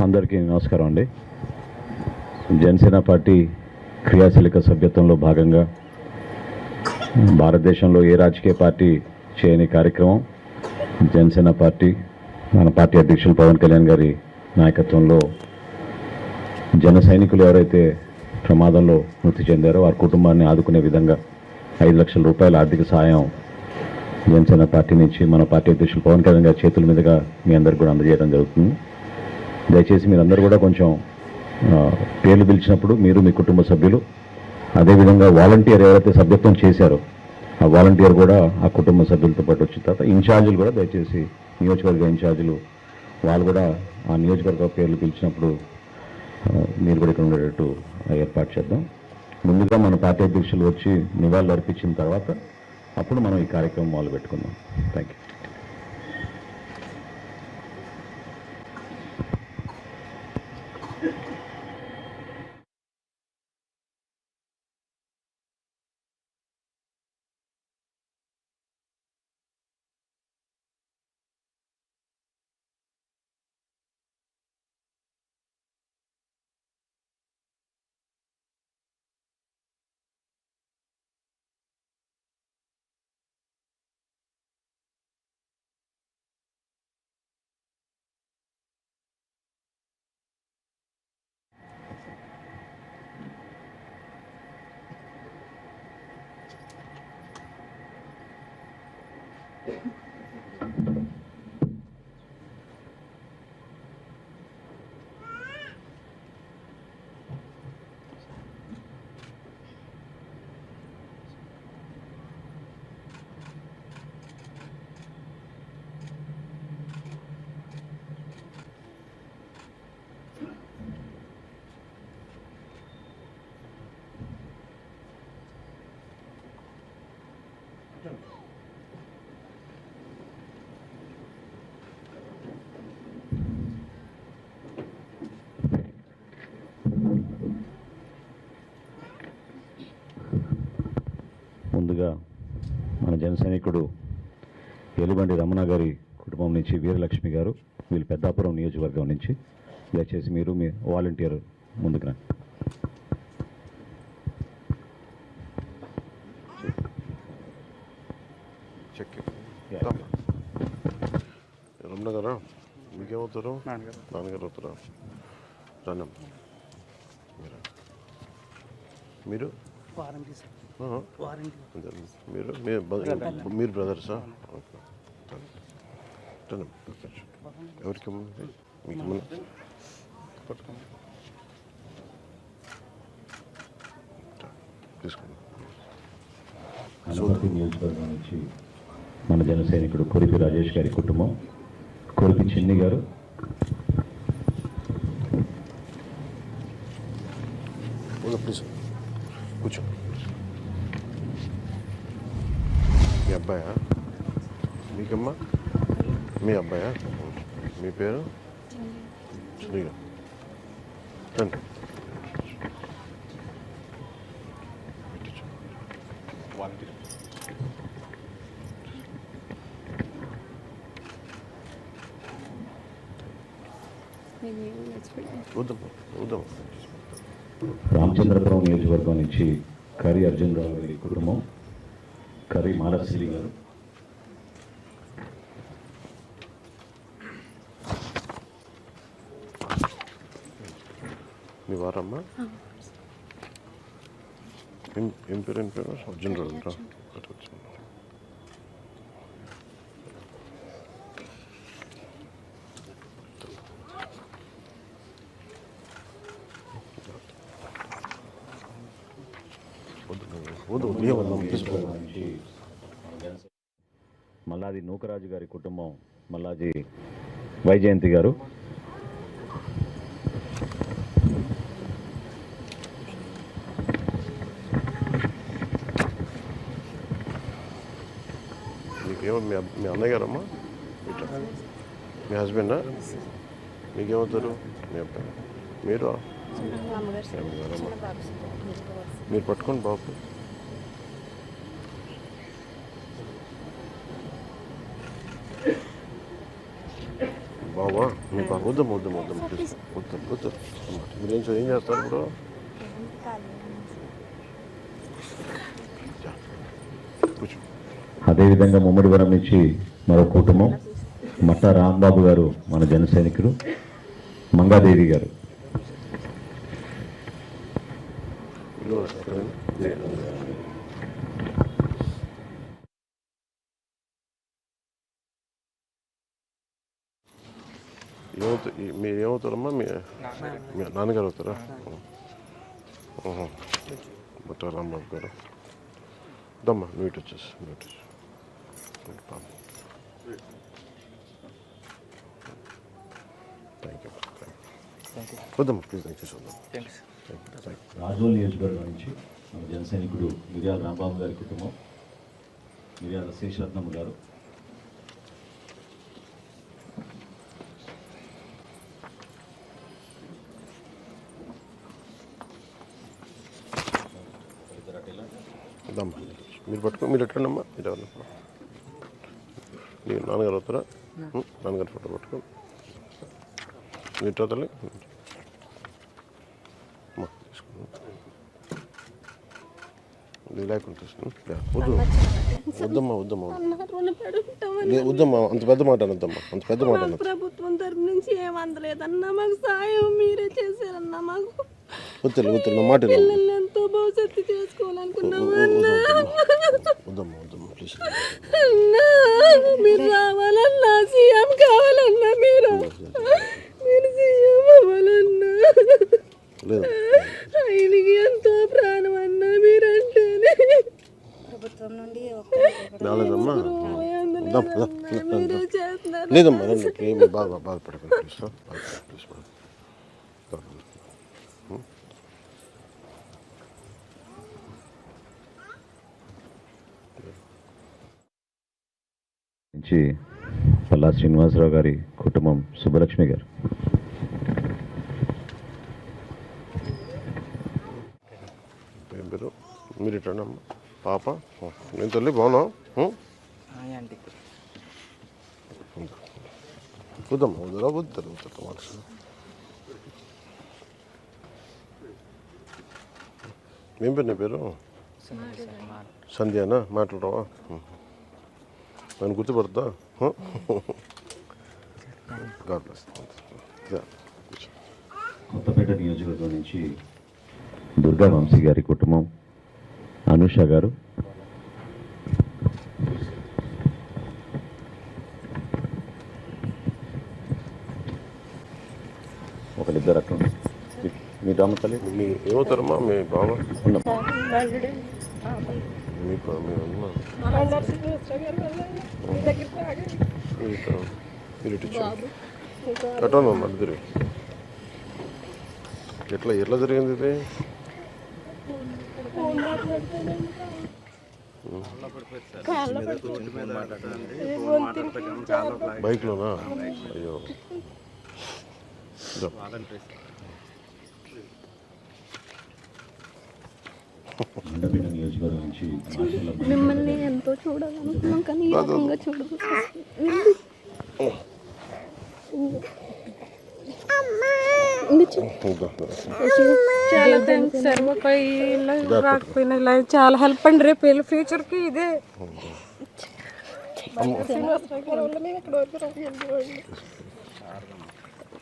అందరికీ నమస్కారం అండి. జనసేన పార్టీ క్రియాశీలక సభ్యత్వంలో భాగంగా భారతదేశంలో ఏ రాజకీయ పార్టీ చేయని కార్యక్రమం జనసేన పార్టీ మన పార్టీ అధ్యక్షులు పవన్ కళ్యాణ్ గారి నాయకత్వంలో జన సైనికులు ఎవరైతే ప్రమాదంలో మృతి చెందారో వారి కుటుంబాన్ని ఆదుకునే విధంగా ఐదు లక్షల రూపాయల ఆర్థిక సహాయం జనసేన పార్టీ నుంచి మన పార్టీ అధ్యక్షులు పవన్ కళ్యాణ్ గారి చేతుల మీదుగా మీ అందరికి కూడా అందజేయడం జరుగుతుంది. దయచేసి మీరందరూ కూడా కొంచెం పేర్లు పిలిచినప్పుడు మీరు మీ కుటుంబ సభ్యులు అదేవిధంగా వాలంటీర్ ఎవరైతే సభ్యత్వం చేశారో ఆ వాలంటీర్ కూడా ఆ కుటుంబ సభ్యులతో పాటు వచ్చిన తర్వాత ఇన్ఛార్జీలు కూడా దయచేసి నియోజకవర్గ ఇన్ఛార్జీలు వాళ్ళు కూడా ఆ నియోజకవర్గ పేర్లు పిలిచినప్పుడు మీరు కూడా ఇక్కడ ఉండేటట్టు ఏర్పాటు చేద్దాం. ముందుగా మన పార్టీ అధ్యక్షులు వచ్చి నివాళులు అర్పించిన తర్వాత అప్పుడు మనం ఈ కార్యక్రమం మొదలు పెట్టుకుందాం థ్యాంక్ యూ Yeah. జన సైనికుడు ఎలుబండి రమణ గారి కుటుంబం నుంచి వీరలక్ష్మి గారు వీళ్ళు పెద్దాపురం నియోజకవర్గం నుంచి. దయచేసి మీరు మీ వాలంటీర్ ముందుకు రండి. చెక్ రమణ గారా? మీకేమవుతారు? నాన్నగారు. నాన్నగారు అవుతారా? రానమ్మ మీరా? మీరు? Warranty sir. మీరు మీరు బ్రదర్సా. ఎవరికి? మీకు అనపర్తి నియోజకవర్గం నుంచి మన జన సైనికుడు కొరిపి రాజేష్ గారి కుటుంబం కొరిపి చిన్ని గారు. ప్లీజ్ కూర్చో మీ అబ్బాయా? మీకమ్మా మీ అబ్బాయా? మీ పేరు? రండి. వద్దమ్మా. రామచంద్రపురం నియోజకవర్గం నుంచి కరి అర్జున్ రావు గారి కుటుంబం కరి మాలశ్రీ గారు వారమ్మా ఏం ఏం పేరు ఏం పేరు. అర్జున్ రావు. వద్దు వద్దు మల్లాది నూకరాజు గారి కుటుంబం మల్లాది వైజయంతి గారు. మీకేమో మీ మీ అన్నయ్య గారమ్మా ఇట్లా. మీ హస్బెండా? మీకేమవుతారు? మీ అబ్బాయి. మీరు? మీరు పట్టుకోండి బాబు బాబా మీ బాబు వద్దమ్మా వద్దమ్మా వద్దమ్మా ప్లీజ్ వద్దు వద్దు. అమ్మా మీరు ఏం ఏం చేస్తారు ఇప్పుడు అదేవిధంగా ముమ్మడివరం నుంచి మరో కుటుంబం మట్ట రాంబాబు గారు మన జన సైనికుడు మంగాదేవి గారు. ఇల్లు వస్తుంది. ఏమవుతా మీరు ఏమవుతారమ్మా మీ మీ నాన్నగారు. అవుతారా. బట్ట రాంబాబు గారు. దమ్మా ఇటు వచ్చేసి పాపం. థ్యాంక్ యూ వద్దమ్మా ప్లీజ్ థ్యాంక్ యూ రాజోల్ నియోజకవర్గం నుంచి మన జన సైనికుడు మిర్యాల రాంబాబు గారి కుటుంబం మిర్యాల శేషరత్నమ్మ గారు దమ్మా మీరు పట్టుకో మీరు ఎట్లండమ్మా మీరు ఎవరన్నా నీ నాన్నగారు అవుతారా నాన్నగారు ఫోటో పట్టుకో. మీరు తల్లి? అమ్మా తీసుకో ఇది లేకుండా తీసుకో లే, వద్దు. వద్దమ్మా వద్దమ్మా. అంత పెద్ద మాట అనొద్దమ్మా. అంత పెద్ద మాట ప్రభుత్వం తరపు నుంచి ఏం అందలేదన్నా మాకు సాయం మీరే చేశారన్నా మాకు. వద్దు వద్దు నా మాట భవిష్యత్తు చేసుకోవాలనుకున్నాము అన్నా. వద్దమ్మా వద్దమ్మా ప్లీజ్ అన్నా మీరు రావాలన్నా సీఎం కావాలన్నా మీరు. మీరు సీఎం అవ్వాలన్నా. లేదు. ఆయనకి ఎంతో ప్రాణం అన్నా మీరంటేనే. ప్రభుత్వం నుండి రాలేదమ్మా. అందులో వద్దాం, వద్దాం, వద్దాం, మీరే వద్దాం. చేస్తున్నారు లేదమ్మా రండి ఏమి బాగా బాధపడకండి ప్లీజ్ ఆ? బాధపడకండి, ప్లీజ్ మేడం. బాధపడకండి. నుంచి పల్లా శ్రీనివాసరావు గారి కుటుంబం సుబ్బలక్ష్మి గారు. మీరు ఇట్లా పాప? నేను తల్లి బాగున్నావు వద్దమ్మా వద్దురా? వద్దు ఏం పేరు నీ పేరు? సంధ్యానా? మాట్లాడరావా? ఉం. నన్ను గుర్తుపడతా గాడ్ బ్లెస్ కూర్చో కొత్తపేట నియోజకవర్గం నుంచి దుర్గా వంశీ గారి కుటుంబం అనుష గారు. ఒకరిద్దరు అక్కడ ఉన్నారు. మీ రామ తల్లి మీ ఏమవుతారమ్మా? మీ బాబా మళ్ళీ తిరిగి ఎట్లా ఎట్లా జరిగింది ఇది? బైక్లోనా? అయ్యో ఇదో. మండపేట నియోజకవర్గం నుంచి మాచర్ల మిమ్మల్ని ఎంతో చూడాలనుకున్నాం కానీ ఈ రకంగా చూడదు ఇదో. చాలా థ్యాంక్స్ సార్. మాకు ఇలా రాకపోయినా ఇలా చాలా హెల్ప్ అండి రేపు వీళ్ళ ఫ్యూచర్కి ఇదే.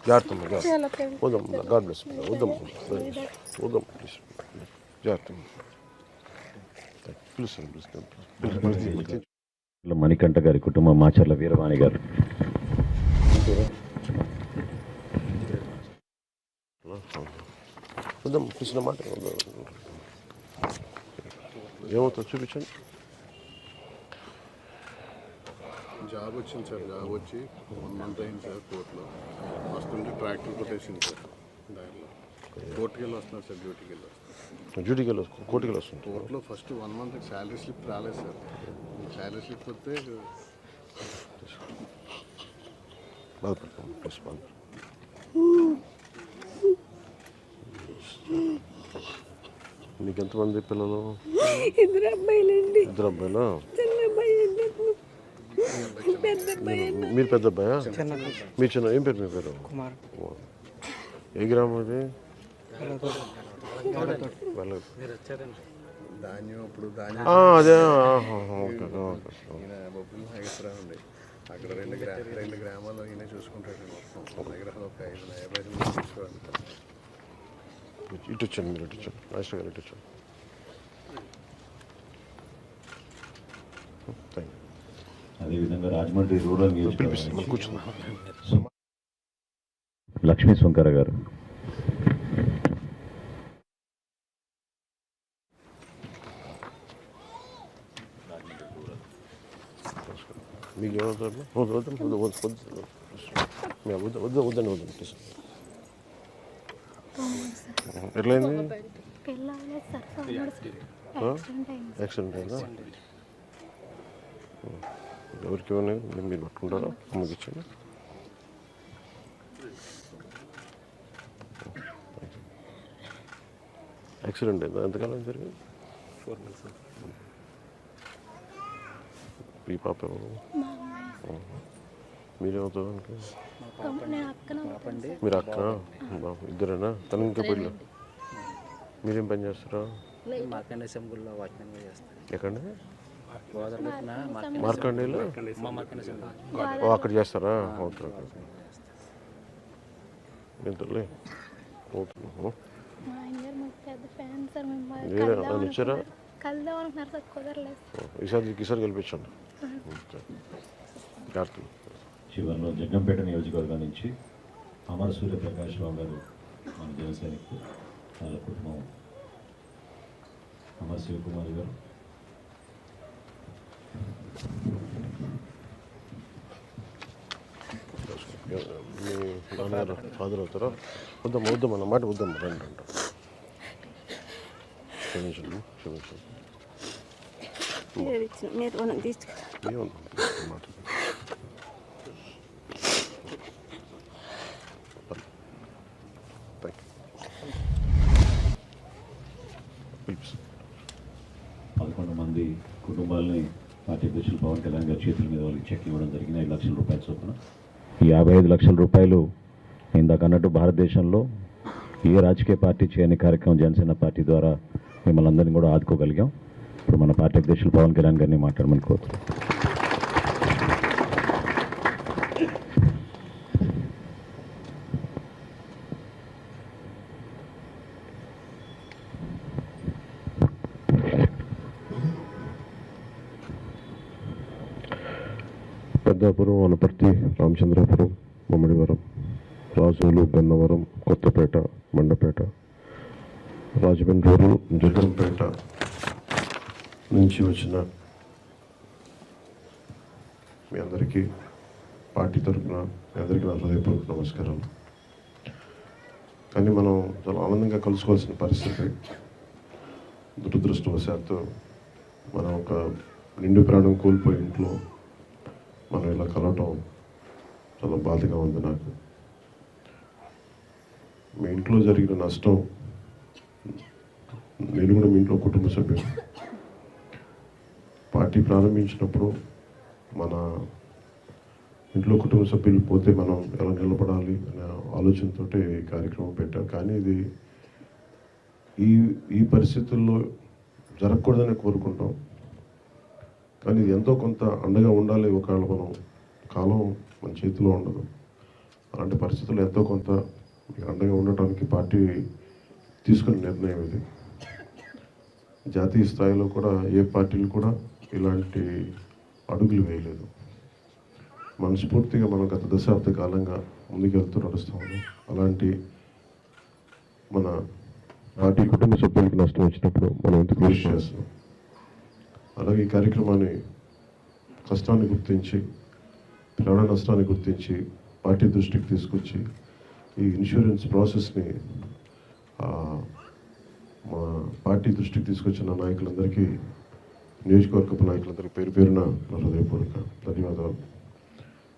జాగ్రత్త. అమ్మా, జాగ్రత్త వద్దమ్మా గాడ్ బ్లెస్ వద్దమ్మా వద్దమ్మా. ప్లీజ్ జాగ్రత్త పిలుస్తాను మణికంఠ గారి కుటుంబం మాచర్ల వీరవాణి గారు. వద్దాం పిలిచిన మాట. ఏమవుతుందో చూపించండి. జాబ్ వచ్చింది సార్ జాబ్ వచ్చి వన్ మంత్ అయింది సార్ కోర్టులో. వస్తుంటే ట్రాక్టర్ కొట్టేసింది సార్ దారిలో. కోర్టుకి వెళ్ళి వస్తున్నారు సార్ డ్యూటీకి వెళ్ళి డ్యూటీకి వెళ్ళి కోర్టుకి వెళ్ళి వస్తుంది కోర్టులో first one month salary slip రాలేదు సార్. శాలరీ స్లిప్ వస్తే బాధపడతాం బాధ నీకు ఎంతమంది పిల్లలు? ఇద్దరు అబ్బాయిలండి. ఇద్దరు అబ్బాయిలా? మీరు పెద్ద అబ్బాయా? చిన్న మీ చిన్న ఏం పేరు మీ పేరు? ఏ గ్రామం అది? ధాన్యం ఇప్పుడు ధాన్యం ఆ, అదే ఆహా, ఓకే ఓకే. ఈయన బొబ్బులు నాగేశ్వరరావు అండి. అక్కడ రెండు గ్రా రెండు గ్రామాలు ఈయన చూసుకుంటాడు మొత్తం. దగ్గర ఒక ఐదు యాభై ఇటు వచ్చాను మీరు ఇటు వచ్చాను నాగేశ్వర గారు ఇటు వచ్చాను అదేవిధంగా రాజమండ్రి రూరల్ కూర్చుందాం. లక్ష్మీ సుంకర గారు. మీకు ఏమవుతారు వద్దు వద్దు వద్దు వద్దు వద్దు మీ వద్దు వద్దు వద్దని ప్లీజ్ ఎట్లయింది యాక్సిడెంట్ అయిందా ఎవరికి ఏమైనా మీరు పట్టుకుంటారా అమ్మకి ఇచ్చాను యాక్సిడెంట్ అయిందా ఎంతకాలం జరిగింది ఫోర్ మంత్స్ ఈ పాప అక్కన మీరు అక్క? బాబు ఇద్దరేనా? తను ఇంకా పెళ్ళి? మీరేం పని చేస్తారా? ఎక్కడ మార్కండేలో ఓ అక్కడ చేస్తారా? Okay okay. ఎంతలే ఓకే. కుదరలేదు. ఈసారి ఈసారి గెలిపించండి చివరిలో జగ్గంపేట నియోజకవర్గం నుంచి అమర సూర్యప్రకాష్ రావు గారు మన జనసైనికులు వాళ్ళ కుటుంబం అమర్ శివకుమార్ గారు. మీ నాన్నగారు ఫాదర్ అవుతారా? వద్దాం వద్దాం అన్నమాట వద్దాం రండి అంట క్షమించండి క్షమించండి. మీరు తీసుకు ఏమన్నా పదకొండు మంది కుటుంబాలని పార్టీ అధ్యక్షులు పవన్ కళ్యాణ్ గారి చేతుల మీద వాళ్ళకి చెక్ ఇవ్వడం జరిగింది. ఐదు లక్షల రూపాయల చొప్పున. ఈ యాభై ఐదు లక్షల రూపాయలు ఇందాక అన్నట్టు భారతదేశంలో ఏ రాజకీయ పార్టీ చేయని కార్యక్రమం జనసేన పార్టీ ద్వారా మిమ్మల్ని అందరినీ కూడా ఆదుకోగలిగాం. ఇప్పుడు మన పార్టీ అధ్యక్షులు పవన్ కళ్యాణ్ గారిని మాట్లాడమని కోరుతున్నాం. పెద్దాపురం వనపర్తి రామచంద్రాపురం మమ్మడివరం రాజోలు గన్నవరం కొత్తపేట మండపేట రాజమండ్రి జగన్పేట నుంచి వచ్చిన మీ అందరికీ పార్టీ తరఫున మీ అందరికీ నా హృదయపూర్వక నమస్కారం కానీ మనం చాలా ఆనందంగా కలుసుకోవాల్సిన పరిస్థితి దురదృష్టవశాత్తు మనం ఒక నిండు ప్రాణం కోల్పోయి ఇంట్లో మనం ఇలా కలవటం చాలా బాధగా ఉంది నాకు. మీ ఇంట్లో జరిగిన నష్టం నేను కూడా మీ ఇంట్లో కుటుంబ సభ్యులు పార్టీ ప్రారంభించినప్పుడు మన ఇంట్లో కుటుంబ సభ్యులు పోతే మనం ఎలా నిలబడాలి అనే ఆలోచనతో ఈ కార్యక్రమం పెట్టాం. కానీ ఇది ఈ ఈ పరిస్థితుల్లో జరగకూడదని కోరుకుంటాం. కానీ ఇది ఎంతో కొంత అండగా ఉండాలి ఒకవేళ మనం. కాలం మన చేతిలో ఉండదు. అలాంటి పరిస్థితుల్లో ఎంతో కొంత అండగా ఉండటానికి పార్టీ తీసుకున్న నిర్ణయం ఇది. జాతీయ స్థాయిలో కూడా ఏ పార్టీలు కూడా ఇలాంటి అడుగులు వేయలేదు. మనస్ఫూర్తిగా మనం గత దశాబ్ద కాలంగా ముందుకెళ్తూ నడుస్తాము అలాంటి మన పార్టీ కుటుంబ సభ్యులకి నష్టం వచ్చినప్పుడు మనం ఎంత కృషి చేస్తాం అలాగే ఈ కార్యక్రమాన్ని కష్టాన్ని గుర్తించి ప్రాణ నష్టాన్ని గుర్తించి పార్టీ దృష్టికి తీసుకొచ్చి ఈ ఇన్సూరెన్స్ ప్రాసెస్ని మా పార్టీ దృష్టికి తీసుకొచ్చిన నాయకులందరికీ నియోజకవర్గపు నాయకులందరికీ పేరు పేరున నా హృదయపూర్వక ధన్యవాదాలు.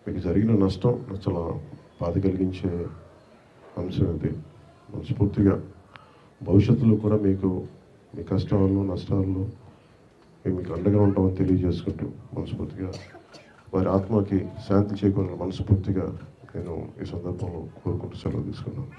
మీకు జరిగిన నష్టం నాకు చాలా బాధ కలిగించే అంశం ఇది. మనస్ఫూర్తిగా భవిష్యత్తులో కూడా మీకు మీ కష్టాల్లో నష్టాల్లో మేము మీకు అండగా ఉంటామని తెలియజేసుకుంటూ మనస్ఫూర్తిగా వారి ఆత్మకి శాంతి చేకూరిన మనస్ఫూర్తిగా నేను ఈ సందర్భంలో కోరుకుంటూ సెలవు తీసుకున్నాను.